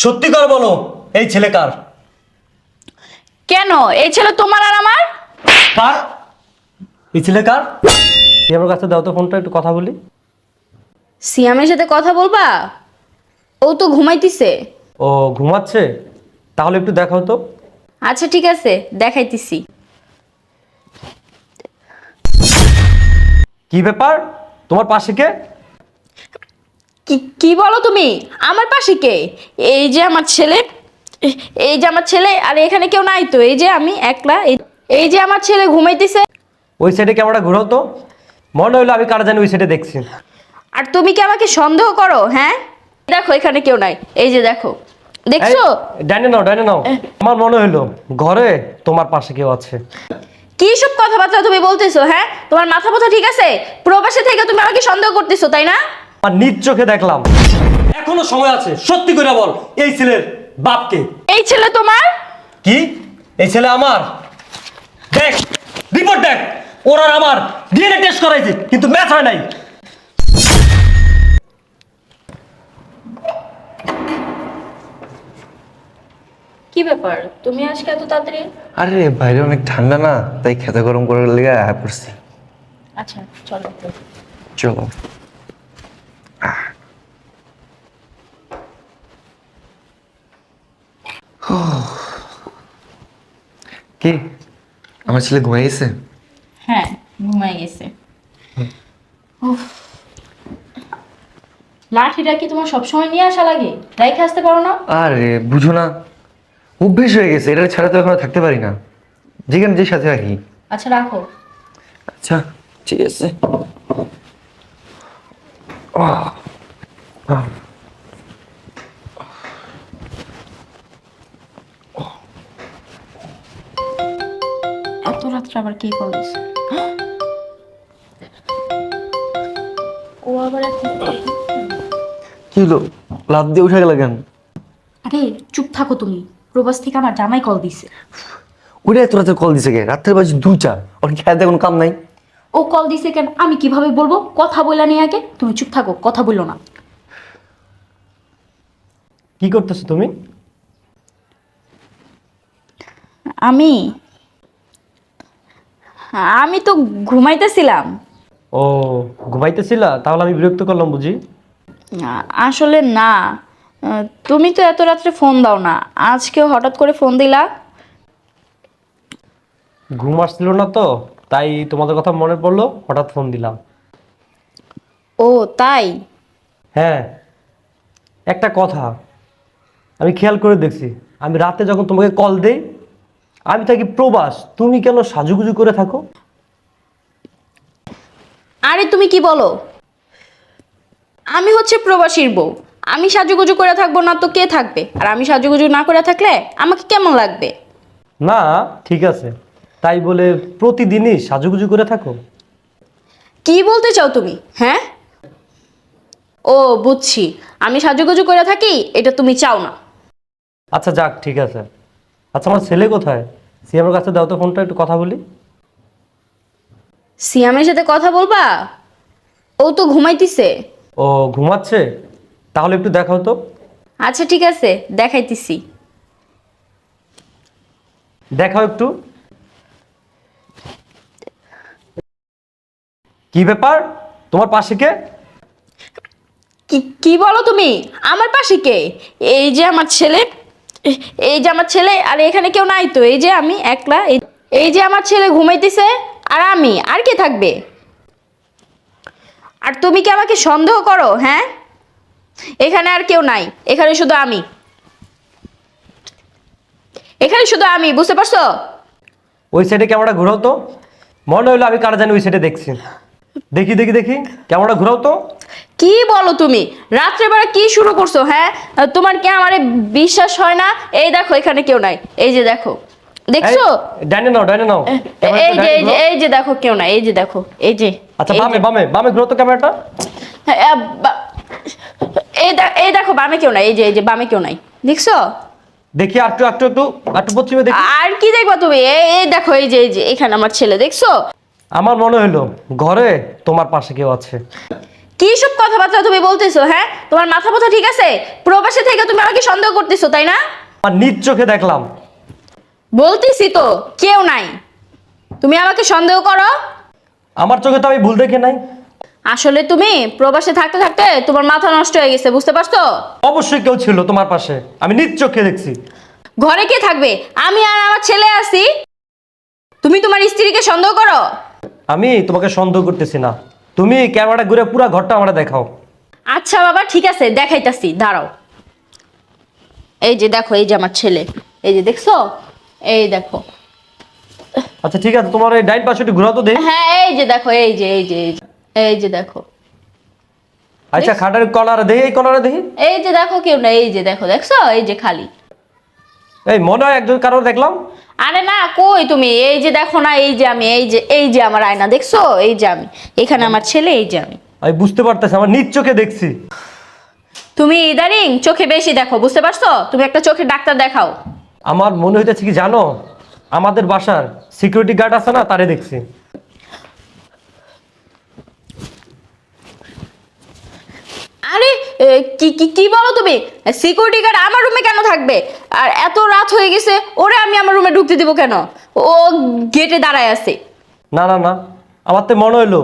সত্যি করে বলো এই ছেলে কার? কেন? এই ছেলে তোমার আর আমার? কার? এই ছেলে কার? আমার কাছে দাও তো ফোনটা একটু কথা বলি। সিয়ামের সাথে কথা বলবা? ও তো ঘুমাইতিছে। ও ঘুমাচ্ছে? তাহলে একটু দেখাও তো। আচ্ছা ঠিক আছে দেখাইতেছি। কি ব্যাপার? তোমার পাশে কে? কি কি বলো তুমি? আমার পাশে কে? এই যে আমার ছেলে এই যে আমার ছেলে আর এখানে কেউ নাই তো? এই যে আমি একলা এই- যে আমার ছেলে ঘুমাইতেছে। ওই সাইডে ক্যামেরা ঘোরাও তো। মনে হলো আমি কারা জানি ওই সাইডে দেখছি। আর তুমি কি আমাকে সন্দেহ করো হ্যাঁ? দেখো এখানে কেউ নাই। এই যে দেখো। দেখছ? ডাইনে নাও ডাইনে নাও। আমার মনে হলো ঘরে তোমার পাশে কেউ আছে। কি সব কথাবার্তা তুমি বলতেছো হ্যাঁ? তোমার মাথা ব্যথা ঠিক আছে? প্রবাসে থেকে তুমি আমাকে সন্দেহ করতেছো তাই না? আর নিজ চোখে দেখলাম। এখনও সময় আছে সত্যি করে বল এই ছেলের বাপকে। এই ছেলে তোমার? কি? এই ছেলে আমার? দেখ রিপোর্ট দেখ। ওর আমার ডিএনএ টেস্ট করাইছি কিন্তু ম্যাচ হয় নাই। কি ব্যাপার? তুমি আজকে এত তাড়াতাড়ি? আরে বাইরে অনেক ঠান্ডা না তাই খেতে গরম করার লেগে আয়া পড়ছি। আচ্ছা চলো। চলো। কি? আমার ছেলে ঘুমাই গেছে? হ্যাঁ ঘুমাই গেছে। লাঠিটা কি তোমার সবসময় নিয়ে আসা লাগে? রেখে আসতে পারো না? আরে বুঝো না। অভ্যেস হয়ে গেছে এটা ছাড়া তো এখন থাকতে পারি না। যেখানে যে সাথে রাখি। আচ্ছা রাখো। আচ্ছা ঠিক আছে। আহ, আহ। আবার কে কল দিছে? ও আবার কি? হলো? লাভ দিয়ে উঠে গেল কেন? আরে চুপ থাকো তুমি। প্রবাস থেকে আমার জামাই কল দিছে। ওটা এত রাতে কল দিছে কে? রাত্রের বাজে দুইটা। ওর খেয়াতে কোনো কাম নাই? ও কল দিছে কেন? আমি কীভাবে বলব? কথা বলে নিয়ে আগে। তুমি চুপ থাকো কথা বলল না। কি করতেছো তুমি? আমি আমি তো ঘুমাইতেছিলাম। ও ঘুমাইতেছিলা? তাহলে আমি বিরক্ত করলাম বুঝি। আসলে না। তুমি তো এত রাত্রে ফোন দাও না। আজকেও হঠাৎ করে ফোন দিলা। ঘুম আসছিল না তো তাই তোমাদের কথা মনে পড়ল হঠাৎ ফোন দিলাম। ও তাই? হ্যাঁ। একটা কথা আমি খেয়াল করে দেখছি। আমি রাতে যখন তোমাকে কল দেই আমি থাকি প্রবাস তুমি কেন সাজুগুজু করে থাকো? আরে তুমি কি বলো? আমি হচ্ছে প্রবাসীর বউ। আমি সাজুগুজু করে থাকব না তো কে থাকবে? আর আমি সাজুগুজু না করে থাকলে আমাকে কেমন লাগবে? না ঠিক আছে। তাই বলে প্রতিদিনই সাজুগুজু করে থাকো? কি বলতে চাও তুমি হ্যাঁ? ও বুঝছি। আমি সাজুগুজু করে থাকি এটা তুমি চাও না। আচ্ছা যাক ঠিক আছে। আচ্ছা আমার ছেলে কোথায়? সিএমের কাছে দাও তো ফোনটা একটু কথা বলি। সিয়ামের সাথে কথা বলবা? ও তো ঘুমাইতিছে। ও ঘুমাচ্ছে? তাহলে একটু দেখাও তো। আচ্ছা ঠিক আছে দেখাইতেছি। দেখাও একটু। কি ব্যাপার? তোমার পাশে কে? কি কি বলো তুমি? আমার পাশে কে? এই যে আমার ছেলে। এই যে আমার ছেলে, আর এখানে কেউ নাই তো, এই যে আমি একলা, এই- যে আমার ছেলে ঘুমাইতেছে, আর আমি, আর কে থাকবে? আর তুমি কি আমাকে সন্দেহ করো হ্যাঁ? এখানে আর কেউ নাই, এখানে শুধু আমি। এখানে শুধু আমি, বুঝতে পারছ? ওই সাইডে ক্যামেরা ঘোরাও তো। মনে হলো আমি কারা জানি ওই সাইডে দেখছি। দেখি দেখি দেখি। ক্যামেরা ঘোরাও তো। কি বলো তুমি? রাত্রেবেলা কি শুরু করছ হ্যাঁ? তোমার কি আমারে বিশ্বাস হয় না? এই দেখো এখানে কেউ নাই। এই যে দেখো। দেখছ? ডাইনে নাও ডাইনে নাও। এই যে এই যে এই যে দেখো কেউ নাই। এই যে দেখো এই যে আচ্ছা বামে বামে বামে ঘুরো তো ক্যামেরাটা। হ্যাঁ, এই এই দেখো বামে কেউ নাই। এই যে এই যে বামে কেউ নাই। দেখছ? দেখি আর একটু একটু একটু একটু পশ্চিমে দেখি। আর কি দেখবা তুমি? এই এই দেখো এই যে এই যে এখানে আমার ছেলে দেখছ? আমার মনে হলো ঘরে তোমার পাশে কেউ আছে। কি সব কথাবার্তা তুমি বলতেছো হ্যাঁ? তোমার মাথা ব্যথা ঠিক আছে? প্রবাসে থেকে তুমি আমাকে সন্দেহ করতেছো তাই না? আর নিজ চোখে দেখলাম। বলতেছি তো কেউ নাই। তুমি আমাকে সন্দেহ করো? আমার চোখে তো আমি ভুল দেখে নাই। আসলে তুমি প্রবাসে থাকতে থাকতে তোমার মাথা নষ্ট হয়ে গেছে বুঝতে পারছ? অবশ্যই কেউ ছিল তোমার পাশে। আমি নিজ চোখে দেখছি। ঘরে কে থাকবে? আমি আর আমার ছেলে আছি। তুমি তোমার স্ত্রীকে সন্দেহ করো? আমি তোমাকে সন্দেহ করতেছি না। তুমি ক্যামেরাটা ঘুরে পুরো ঘরটা আমরা দেখাও। আচ্ছা বাবা ঠিক আছে দেখাইতাছি দাঁড়াও। এই যে দেখো এই যে আমার ছেলে এই যে দেখছ? এই দেখো। আচ্ছা ঠিক আছে তোমার এই ডাইন পাশে ঘোরাও তো দেখ হ্যাঁ এই যে দেখো এই যে এই যে এই যে এই যে দেখো। আচ্ছা খাটার কলারে দেখি এই কলারে দেখি এই যে দেখো কেউ না এই যে দেখো দেখছ? এই যে খালি। এই মনে হয় একজন কারও দেখলাম। আরে না কই তুমি? এই যে দেখো না এই যে আমি এই যে এই যে আমার আয়না দেখছ? এই যে আমি। এখানে আমার ছেলে এই যে আমি। আমি বুঝতে পারতেছি আমার নিজ চোখে দেখছি। তুমি ইদারিং চোখে বেশি দেখো বুঝতে পারছ? তুমি একটা চোখে ডাক্তার দেখাও। আমার মনে হইতেছে কি জানো? আমাদের বাসার সিকিউরিটি গার্ড আছে না তারে দেখছি। আরে কি কি কি বলো তুমি? সিকিউরিটি গার্ড আমার রুমে কেন থাকবে? আর এত রাত হয়ে গেছে ওরে আমি আমার রুমে ঢুকতে দিব কেন? ও গেটে দাঁড়ায় আছে। না না না আমার তো মনে হইল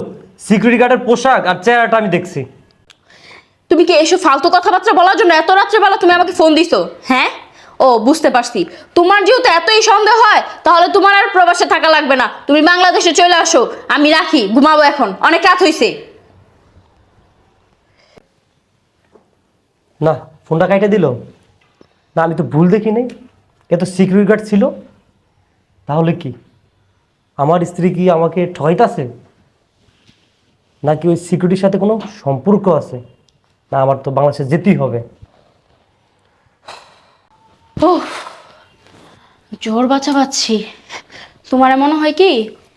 সিকিউরিটি গার্ডের পোশাক আর চেহারাটা আমি দেখছি। তুমি কি এসব ফালতু কথাবার্তা বলার জন্য এত রাত্রেবেলা তুমি আমাকে ফোন দিছো? হ্যাঁ? ও বুঝতে পারছি। তোমার যেহেতু এতই সন্দেহ হয় তাহলে তোমার আর প্রবাসে থাকা লাগবে না। তুমি বাংলাদেশে চলে আসো আমি রাখি ঘুমাবো এখন অনেক রাত হয়েছে না ফোনটা কাইটে দিল। না আমি তো ভুল দেখি নাই। এ তো সিকিউরিটি গার্ড ছিল। তাহলে কি? আমার স্ত্রী কি আমাকে ঠকাইতাছে নাকি ওই সিকিউরিটির সাথে কোনো সম্পর্ক আছে? না আমার তো বাংলাদেশে যেতেই হবে। ও জোর বাঁচা পাচ্ছি তোমার মনে হয় কি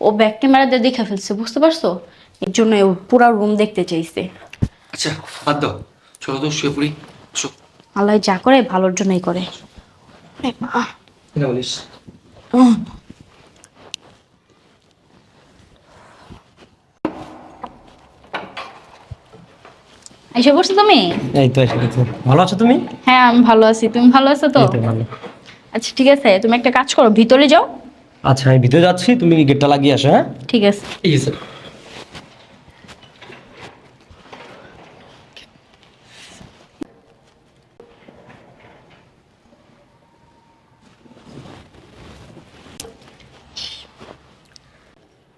ও ব্যাক ক্যামেরাতে দেখে ফেলছে বুঝতে পারছ? এর জন্য ও পুরো রুম দেখতে চাইছে। আচ্ছা বাদ দাও। চলো তো শুয়ে পড়ি। আল্লাহ যা করে ভালোর জন্যই করে। বলিস? এসে পড়ছো তুমি? এই তো এসে গেছে। ভালো আছো তুমি? হ্যাঁ আমি ভালো আছি। তুমি ভালো আছো তো? ভালো। আচ্ছা ঠিক আছে। তুমি একটা কাজ করো ভিতরে যাও। আচ্ছা আমি ভিতরে যাচ্ছি। তুমি গেটটা লাগিয়ে আসো হ্যাঁ? ঠিক আছে। এই স্যার।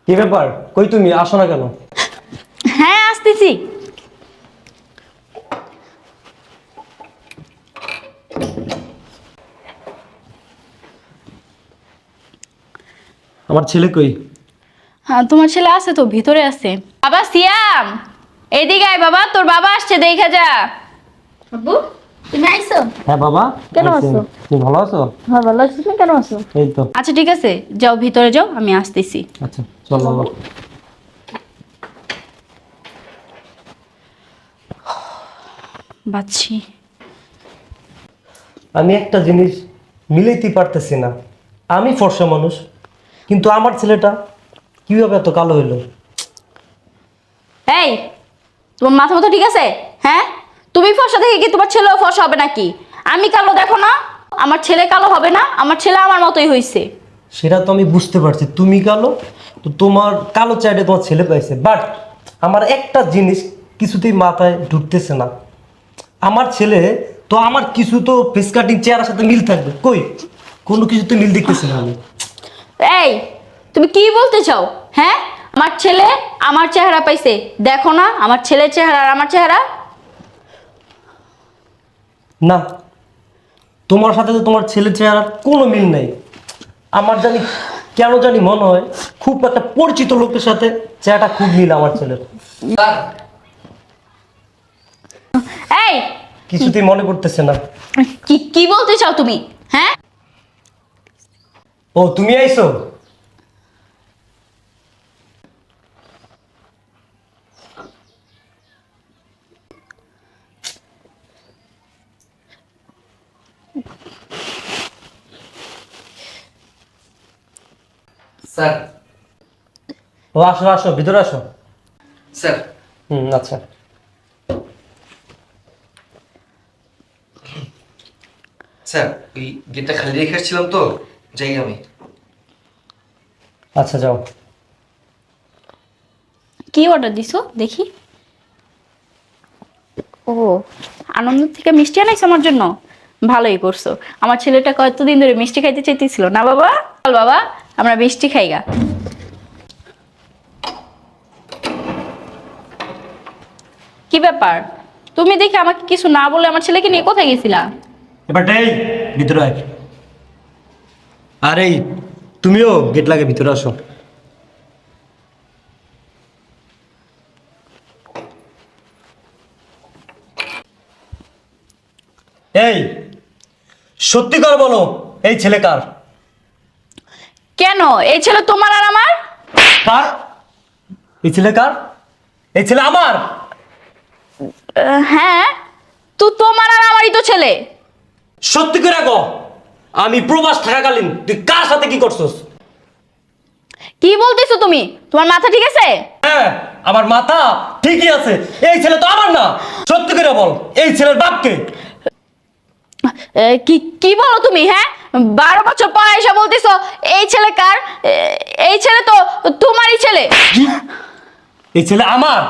কি ব্যাপার? কই তুমি? আসো না কেন? হ্যাঁ আসতেছি। আমার ছেলে কই? হ্যাঁ তোমার ছেলে আছে তো ভিতরে আছে। বাবা সিয়াম! এইদিকে আয় বাবা তোর বাবা আসছে দেখা যা। বাবু তুমি আইছো হ্যাঁ বাবা। কেন আছি। আছো? তুমি ভালো আছো? হ্যাঁ ভালো তুমি কেন আছো? এই তো। আচ্ছা ঠিক আছে। যাও ভিতরে যাও আমি আসতেছি। আচ্ছা। চল বাচ্ছি আমি একটা জিনিস মিলাইতে পারতেছি না। আমি ফর্সা মানুষ কিন্তু আমার ছেলেটা কীভাবে এত কালো হইল? এই তোমার মাথা মতো ঠিক আছে? হ্যাঁ? তুমি ফর্সা দেখে কি তোমার ছেলেও ফর্সা হবে নাকি? আমি কালো দেখো না আমার ছেলে কালো হবে না আমার ছেলে আমার মতোই হয়েছে সেটা তো আমি বুঝতে পারছি। তুমি কালো? তো তোমার কালো চাইডে তোমার ছেলে পাইছে বাট আমার একটা জিনিস কিছুতেই মাথায় ঢুকতেছে না। আমার ছেলে তো আমার কিছু তো ফেস কাটিং চেহারার সাথে মিল থাকবে। কই? কোনো কিছুতে মিল দেখতেছি না আমি। এই তুমি কি বলতে চাও? হ্যাঁ? আমার ছেলে আমার চেহারা পাইছে। দেখো না আমার ছেলের চেহারা আর আমার চেহারা? না। তোমার সাথে তো তোমার ছেলের চেহারার কোনো মিল নেই। আমার জানি কেন জানি মনে হয় খুব একটা পরিচিত লোকের সাথে চেহারাটা খুব মিল আমার ছেলের। এই! কিছুতেই মনে করতেছে না। কি কি বলতে চাও তুমি? হ্যাঁ? ও তুমি আইছো স্যার। ও আসো আসো ভিতরে আসো। স্যার। হুম আচ্ছা। স্যার ওই গেটটা খালি রেখে আসছিলাম তো যাই আমি। আচ্ছা যাও। কি অর্ডার দিছো? দেখি। ও আনন্দ থেকে মিষ্টি আনাইছো আমার জন্য? ভালোই করছ। আমার ছেলেটা কতদিন ধরে মিষ্টি খাইতে চাইতেছিল। না বাবা? বল বাবা। আমরা মিষ্টি খাইগা। কি ব্যাপার? তুমি দেখি আমাকে কিছু না বলে আমার ছেলেকে নিয়ে কোথায় গেছিলা? এবার ভিতরে আয়। আর, তুমিও গেট লাগে ভিতরে আসো। এই, সত্যি বলো, এই ছেলে কার? কেন? এই ছেলে তোমার আর আমার? কার? এই ছেলে কার? এই ছেলে আমার! আহ, হ্যাঁ? তো তোমার আর আমারই তো ছেলে। সত্যি করে রাখো আমি প্রবাস থাকাকালীন তুই কার সাথে কি করছস? কি বলতেছো তুমি? তোমার মাথা ঠিক আছে? হ্যাঁ আমার মাথা ঠিকই আছে। এই ছেলে তো আমার না। সত্যি করে বল এই ছেলের বাপকে কি কি বলো তুমি হ্যাঁ? বারো বছর পর এসে বলতেছো এই ছেলে কার? এই ছেলে তো তোমারই ছেলে। এই ছেলে আমার?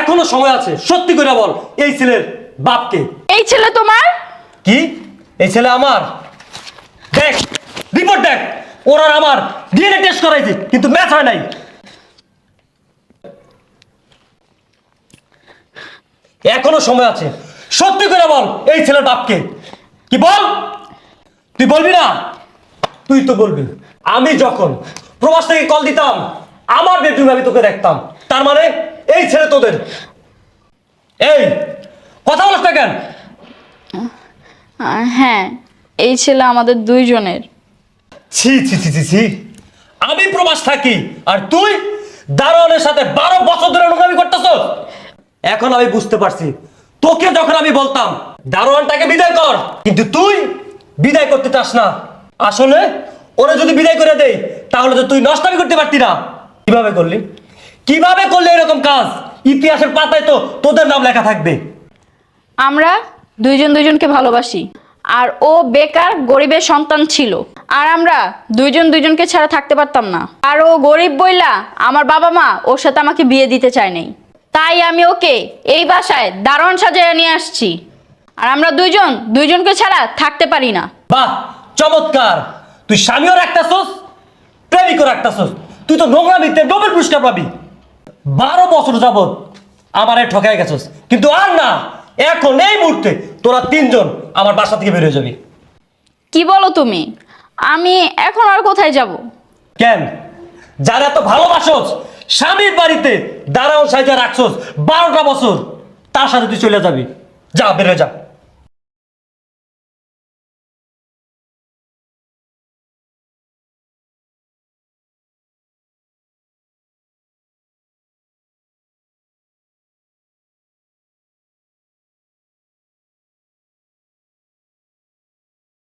এখনও সময় আছে সত্যি করে বল এই ছেলের বাপকে। এই ছেলে তোমার? কি? এই ছেলে আমার? দেখ রিপোর্ট দেখ ওরা আমার ডিএনএ টেস্ট করাইছি কিন্তু ম্যাচ হয় নাই। এখনও সময় আছে সত্যি করে বল এই ছেলের বাপকে। কি বল? তুই বলবি না? তুই তো বলবি। আমি যখন প্রবাস থেকে কল দিতাম আমার বেডরুমে আমি তোকে দেখতাম। তার মানে এই ছেলে তোদের। এই কথা বলিস না কেন? হ্যাঁ এই ছেলে আমাদের দুইজনের। ছি ছি ছি ছি ছি। আমি প্রবাস থাকি আর তুই দারোয়ানের সাথে বারো বছর ধরে নোংরামি করতেছ এখন আমি বুঝতে পারছি তোকে যখন আমি বলতাম, দারোয়ানটাকে বিদায় কর, কিন্তু তুই বিদায় করতে চাস না। আসলে, ওরা যদি বিদায় করে দেই, তাহলে তো তুই নষ্টামি করতে পারতি না। কীভাবে করলি? কীভাবে করলি এরকম কাজ? ইতিহাসের পাতায় তো তোদের নাম লেখা থাকবে। আমরা দুইজন দুইজনকে ভালোবাসি, আর ও বেকার, গরিবের সন্তান ছিল। আর আমরা দুইজন দুইজনকে ছাড়া থাকতে পারতাম না। আর ও গরিব বইলা, আমার বাবা মা ওর সাথে আমাকে বিয়ে দিতে চায় নাই। তাই আমি ওকে এই বাসায় দারুণ সাজায় নিয়ে আসছি। আর আমরা দুইজন দুইজনকে ছাড়া থাকতে পারি না। বাহ চমৎকার। তুই স্বামীও রাখতেছস প্রেমিকও রাখতেছস। তুই তো নোংরামিতে নোবেল পুরস্কার পাবি। বারো বছর যাবত আমারে ঠকাই গেছস। কিন্তু আর না এখন এই মুহূর্তে তোরা তিনজন আমার বাসা থেকে বেরিয়ে যাবি। কি বলো তুমি? আমি এখন আর কোথায় যাব? কেন? যারা এত ভালোবাসস স্বামীর বাড়িতে দাঁড়াও সাইজা রাখছস বারোটা বছর, তার সাথে তুই চলে যাবি। যা, বেরো যা।